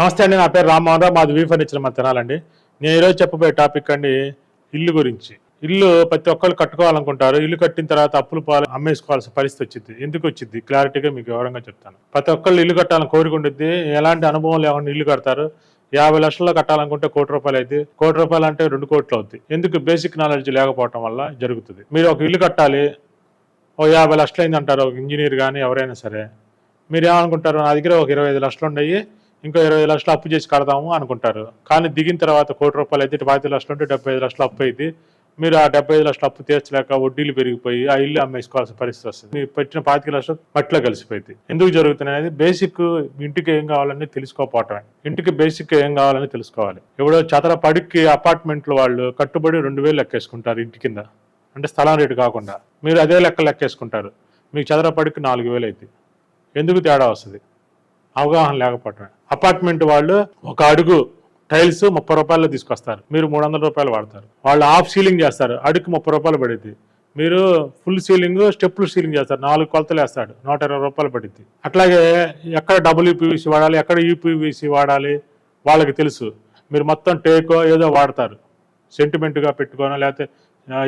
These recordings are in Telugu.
నమస్తే అండి నా పేరు రామ్మోహన్ రావు. మాది వీ ఫర్నిచర్ మా తినాలండి. నేను ఈరోజు చెప్పబోయే టాపిక్ అండి ఇల్లు గురించి. ఇల్లు ప్రతి ఒక్కళ్ళు కట్టుకోవాలనుకుంటారు. ఇల్లు కట్టిన తర్వాత అప్పులు పాలు అమ్మేసుకోవాల్సిన పరిస్థితి వచ్చింది. ఎందుకు వచ్చింది? క్లారిటీగా మీకు వివరంగా చెప్తాను. ప్రతి ఒక్కళ్ళు ఇల్లు కట్టాలని కోరిక ఉండిద్ది. ఎలాంటి అనుభవం లేకుండా ఇల్లు కడతారు. యాభై లక్షల్లో కట్టాలనుకుంటే కోటి రూపాయలు అయితే కోటి రూపాయలు అంటే రెండు కోట్లు అవుద్ది. ఎందుకు బేసిక్ నాలెడ్జ్ లేకపోవటం వల్ల జరుగుతుంది? మీరు ఒక ఇల్లు కట్టాలి. ఓ యాభై లక్షలు అయింది అంటారు ఒక ఇంజనీర్ కానీ ఎవరైనా సరే. మీరు ఏమనుకుంటారు? నా దగ్గర ఒక ఇరవై ఐదు లక్షలు ఉన్నాయి. ఇంకో ఇరవై లక్షలు అప్పు చేసి కడదాము అనుకుంటారు. కానీ దిగిన తర్వాత కోటి రూపాయలు అయితే పాతి లక్షలు ఉంటే డెబ్బై ఐదు లక్షలు అప్పు అయింది. మీరు ఆ డెబ్బై ఐదు లక్షలు అప్పు తీర్చలేక వడ్డీలు పెరిగిపోయి ఆ ఇల్లు అమ్మేసుకోవాల్సిన పరిస్థితి వస్తుంది. మీరు పెట్టిన పాతిక లక్షలు మట్టిలో కలిసిపోయింది. ఎందుకు జరుగుతుంది అనేది బేసిక్ ఇంటికి ఏం కావాలని తెలుసుకోపోవటమే ఇంటికి బేసిక్ ఏం కావాలని తెలుసుకోవాలి. ఎవడో చదర పడికి అపార్ట్మెంట్లు వాళ్ళు కట్టుబడి రెండు వేలు లెక్కేసుకుంటారు ఇంటి కింద. అంటే స్థలం రేటు కాకుండా. మీరు అదే లెక్క లెక్కేసుకుంటారు. మీకు చదరపడికి నాలుగు వేలు అయితే ఎందుకు తేడా వస్తుంది? అవగాహన లేకపోవటమే. అపార్ట్మెంట్ వాళ్ళు ఒక అడుగు టైల్స్ ముప్పై రూపాయలు తీసుకొస్తారు. మీరు మూడు వందల రూపాయలు వాడతారు. వాళ్ళు హాఫ్ సీలింగ్ చేస్తారు. అడుగు ముప్పై రూపాయలు పడుద్ది. మీరు ఫుల్ సీలింగ్ స్టెప్లు సీలింగ్ చేస్తారు. నాలుగు కొలతలు వేస్తాడు. నూట ఇరవై రూపాయలు పడుద్ది. అట్లాగే ఎక్కడ డబ్ల్యూపీవీసీ వాడాలి ఎక్కడ యూపీవీసీ వాడాలి వాళ్ళకి తెలుసు. మీరు మొత్తం టేకో ఏదో వాడతారు. సెంటిమెంట్గా పెట్టుకోనో లేకపోతే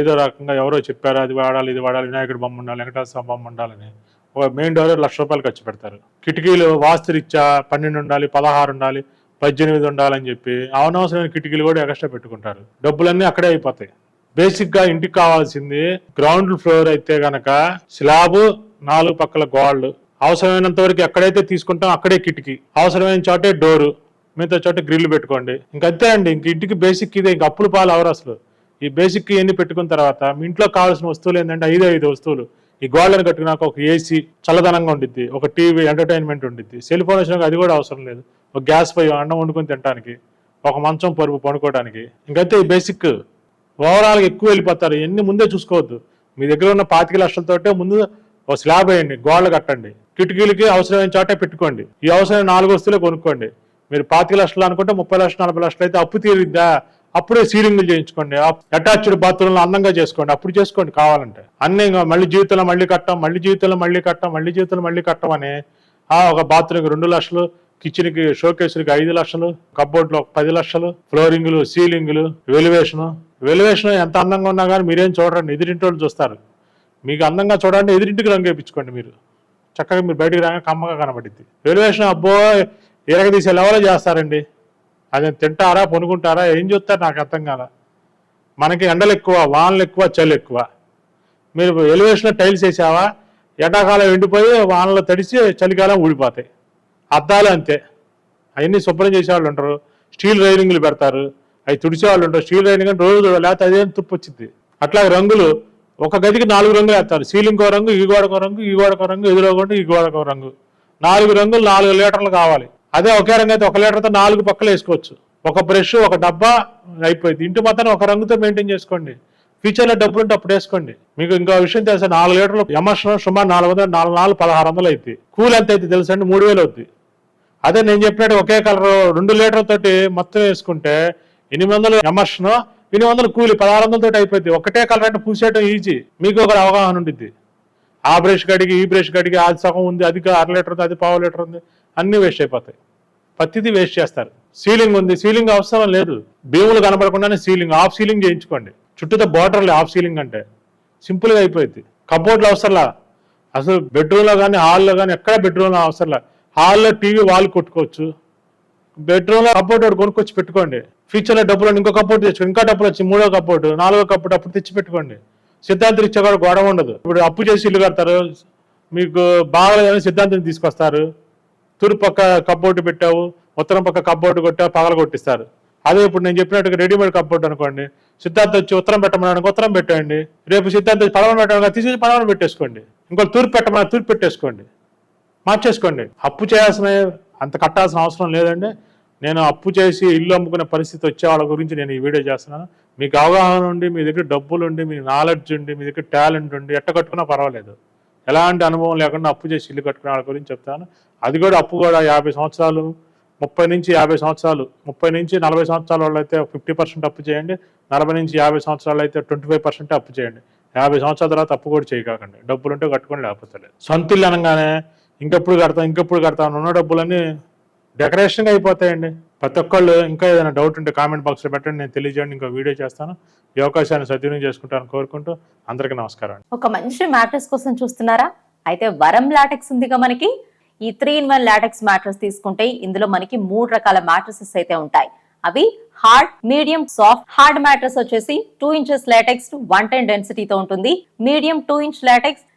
ఏదో రకంగా ఎవరో చెప్పారు అది వాడాలి ఇది వాడాలి వినాయకుడు బొమ్మ ఉండాలి వెంకటేశ్వర బొమ్మ ఉండాలని. ఒక మెయిన్ డోర్ లక్ష రూపాయలు ఖర్చు పెడతారు. కిటికీలు వాస్తురీత్యా పన్నెండు ఉండాలి పదహారు ఉండాలి పద్దెనిమిది ఉండాలని చెప్పి అవనవసరమైన కిటికీలు కూడా ఎక్స్ట్రా పెట్టుకుంటారు. డబ్బులన్నీ అక్కడే అయిపోతాయి. బేసిక్గా ఇంటికి కావాల్సింది గ్రౌండ్ ఫ్లోర్ అయితే గనక స్లాబ్ నాలుగు పక్కల గోల్డ్ అవసరమైనంత వరకు ఎక్కడైతే తీసుకుంటాం అక్కడే కిటికీ. అవసరమైన చోటే డోరు. మిగతా చోట గ్రిల్ పెట్టుకోండి. ఇంకంతే అండి. ఇంక ఇంటికి బేసిక్ ఇదే. ఇంక అప్పులు పాలు అవరు అసలు. ఈ బేసిక్ ఇవన్నీ పెట్టుకున్న తర్వాత మీ ఇంట్లో కావాల్సిన వస్తువులు ఏంటంటే ఐదు ఐదు వస్తువులు. ఈ గోడలను కట్టుకున్నాక ఒక ఏసీ చల్లదనంగా ఉండిద్ది ఒక టీవీ ఎంటర్టైన్మెంట్ ఉండిద్ది. సెల్ ఫోన్ వచ్చినాక అది కూడా అవసరం లేదు. ఒక గ్యాస్ పై అన్నం వండుకొని తినడానికి ఒక మంచం పరుపు పండుకోవడానికి ఇంకైతే ఈ బేసిక్ ఓవరాల్గా ఎక్కువ వెళ్ళిపోతారు. ఎన్ని ముందే చూసుకోవద్దు. మీ దగ్గర ఉన్న పాతిక లక్షలతోటే ముందు ఒక స్లాబ్ వేయండి గోడలు కట్టండి. కిటికీలకి అవసరమైన చోటే పెట్టుకోండి. ఈ అవసరమైన నాలుగు వస్తువులే కొనుక్కోండి. మీరు పాతిక లక్షలు అనుకుంటే ముప్పై లక్షలు నలభై లక్షలు అయితే అప్పు తీరిద్దా? అప్పుడే సీలింగ్లు చేయించుకోండి. అటాచ్డ్ బాత్రూమ్లు అందంగా చేసుకోండి. అప్పుడు చేసుకోండి కావాలంటే. అన్నీ మళ్ళీ జీవితంలో మళ్ళీ కట్టాం మళ్ళీ జీవితంలో మళ్ళీ కట్టాం మళ్ళీ జీవితంలో మళ్ళీ కట్టమని ఆ ఒక బాత్రూమ్కి రెండు లక్షలు కిచెన్కి షోకేసులకి ఐదు లక్షలు కబోర్డ్లో పది లక్షలు ఫ్లోరింగ్లు సీలింగ్లు వెలివేషన్. వెలివేషన్ ఎంత అందంగా ఉన్నా కానీ మీరేం చూడండి ఎదురింటి వాళ్ళు చూస్తారు. మీకు అందంగా చూడండి ఎదురింటికి రంగు వేయించుకోండి మీరు. చక్కగా మీరు బయటికి రాగా కమ్మగా కనబడింది వెలివేషన్ అబ్బో ఇరగదీసే లెవెల్ చేస్తారండి. అది తింటారా పొనుకుంటారా ఏం చూస్తారు నాకు అర్థం కాల. మనకి ఎండలు ఎక్కువ వానలు ఎక్కువ చలి ఎక్కువ. మీరు ఎలివేషన్లో టైల్స్ వేసావా? ఎండాకాలం ఎండిపోయి వానలో తడిసి చలికాలం ఊడిపోతాయి. అద్దాలు అంతే. అవన్నీ శుభ్రం చేసేవాళ్ళు ఉంటారు. స్టీల్ రైలింగ్లు పెడతారు. అవి తుడిచేవాళ్ళు ఉంటారు. స్టీల్ రైలింగ్ అంటే రోజు లేకపోతే అదేం తుప్పు వచ్చింది అట్లా రంగులు ఒక గదికి నాలుగు రంగులు వేస్తారు. సీలింగ్ ఒక రంగు ఈ గోడకో రంగు ఈ గోడకో రంగు ఎదురో కొంటే ఈ గోడకో రంగు. నాలుగు రంగులు నాలుగు లీటర్లు కావాలి. అదే ఒకే రంగు అయితే ఒక లీటర్తో నాలుగు పక్కలు వేసుకోవచ్చు. ఒక బ్రష్ ఒక డబ్బా అయిపోయింది. ఇంటి మొత్తాన్ని ఒక రంగుతో మెయింటైన్ చేసుకోండి. ఫ్యూచర్లో డబ్బులు ఉంటే అప్పుడు వేసుకోండి. మీకు ఇంకో విషయం తెలుసా? నాలుగు లీటర్లు ఎమర్షన్ సుమారు నాలుగు వందలు నాలుగు నాలుగు పదహారు వందలు అవుతుంది కూల్ ఎంత అయితే తెలుసా అండి? మూడు వేలు అవుతుంది అదే నేను చెప్పినట్టు ఒకే కలర్ రెండు లీటర్ తోటి మొత్తం వేసుకుంటే ఎనిమిది వందలు ఎమర్షన్ ఎనిమిది వందలు కూలి పదహారు వందలతో అయిపోయింది. ఒకటే కలర్ అంటే పూసేయడం ఈజీ మీకు ఒక అవగాహన ఉండిద్ది. ఆ బ్రష్ గడికి ఈ బ్రష్ కడిగి అది సగం ఉంది అది అర లీటర్ ఉంది అది పావు లీటర్ ఉంది. అన్నీ వేస్ట్ అయిపోతాయి. ప్రతిదీ వేస్ట్ చేస్తారు. సీలింగ్ ఉంది. సీలింగ్ అవసరం లేదు. భీములు కనబడకుండానే సీలింగ్ ఆఫ్ సీలింగ్ చేయించుకోండి. చుట్టూతో బార్డర్లే ఆఫ్ సీలింగ్ అంటే. సింపుల్గా అయిపోయింది. కబోర్డ్లు అవసరంలా? అసలు బెడ్రూమ్లో కానీ హాల్లో కానీ ఎక్కడ బెడ్రూమ్లో అవసరంలా? హాల్లో టీవీ వాల్ కొట్టుకోవచ్చు. బెడ్రూమ్లో కబోర్డ్ ఒకటి కొనుక్కొచ్చి పెట్టుకోండి. ఫ్యూచర్లో డబ్బులు ఇంకో కబోర్డ్ తెచ్చుకోండి. ఇంకా డబ్బులు వచ్చి మూడో కబోర్డు నాలుగో కబోర్డు అప్పుడు తెచ్చి పెట్టుకోండి. సిద్ధాంతం ఇచ్చే కూడా గొడవ ఉండదు. ఇప్పుడు అప్పు చేసి ఇల్లు కడతారు. మీకు బాగాలేదని సిద్ధాంతం తీసుకొస్తారు. తూర్పు పక్క కబ్బోర్డు పెట్టావు ఉత్తరం పక్క కబ్బోర్డు కొట్టావు పగల కొట్టిస్తారు. అదే ఇప్పుడు నేను చెప్పినట్టుగా రెడీమేడ్ కబ్బోర్డు అనుకోండి సిద్ధార్థ వచ్చి ఉత్తరం పెట్టమని ఉత్తరం పెట్టండి రేపు సిద్ధార్థ వచ్చి పడవన తీసి తీసేసి పడవన పెట్టేసుకోండి. ఇంకో తూర్పు పెట్టమని తూర్పు పెట్టేసుకోండి. మార్చేసుకోండి. అప్పు చేయాల్సిన అంత కట్టాల్సిన అవసరం లేదండి. నేను అప్పు చేసి ఇల్లు అమ్ముకునే పరిస్థితి వచ్చే వాళ్ళ గురించి నేను ఈ వీడియో చేస్తున్నాను. మీకు అవగాహన ఉండి మీ దగ్గర డబ్బులు ఉండి మీ నాలెడ్జ్ ఉండి మీ దగ్గర టాలెంట్ ఉండి ఎట్ట కట్టుకున్నా పర్వాలేదు. ఎలాంటి అనుభవం లేకుండా అప్పు చేసి ఇల్లు కట్టుకునే వాళ్ళ గురించి చెప్తాను. అది కూడా అప్పు కూడా యాభై సంవత్సరాలు ముప్పై నుంచి యాభై సంవత్సరాలు ముప్పై నుంచి నలభై సంవత్సరాల వాళ్ళు అయితే ఫిఫ్టీ పర్సెంట్ అప్పు చేయండి నలభై నుంచి యాభై సంవత్సరాలు అయితే ట్వంటీ ఫైవ్ పర్సెంట్ అప్పు చేయండి. యాభై సంవత్సరాల తర్వాత అప్పు కూడా చేయకండి. డబ్బులుంటే కట్టుకొని లేకపోతే లేదు. సొంత ఇల్లు అనగానే ఇంకెప్పుడు కడతాం ఇంకెప్పుడు కడతాం ఉన్న డబ్బులన్నీ డెకరేషన్ అయిపోతాయండి. ప్రతి ఒక్కళ్ళు ఇంకా ఏదైనా డౌట్ ఉంటే కామెంట్ బాక్స్లో పెట్టండి. నేను తెలియజేయండి ఇంకా వీడియో చేస్తాను. ఈ అవకాశాన్ని సద్వినియోగం చేసుకుంటాను కోరుకుంటూ అందరికీ నమస్కారం అండి. ఒక మంచి మ్యాట్రెస్ కోసం చూస్తున్నారా? అయితే వరం లాటెక్స్ ఉందిగా మనకి. ఈ three in one latex mattress తీసుకుంటే ఇందులో మనకి మూడు రకాల మ్యాట్రసెస్ అయితే ఉంటాయి. అవి hard medium soft hard mattress వచ్చేసి two inches latex one ten డెన్సిటీతో ఉంటుంది. Medium two inch latex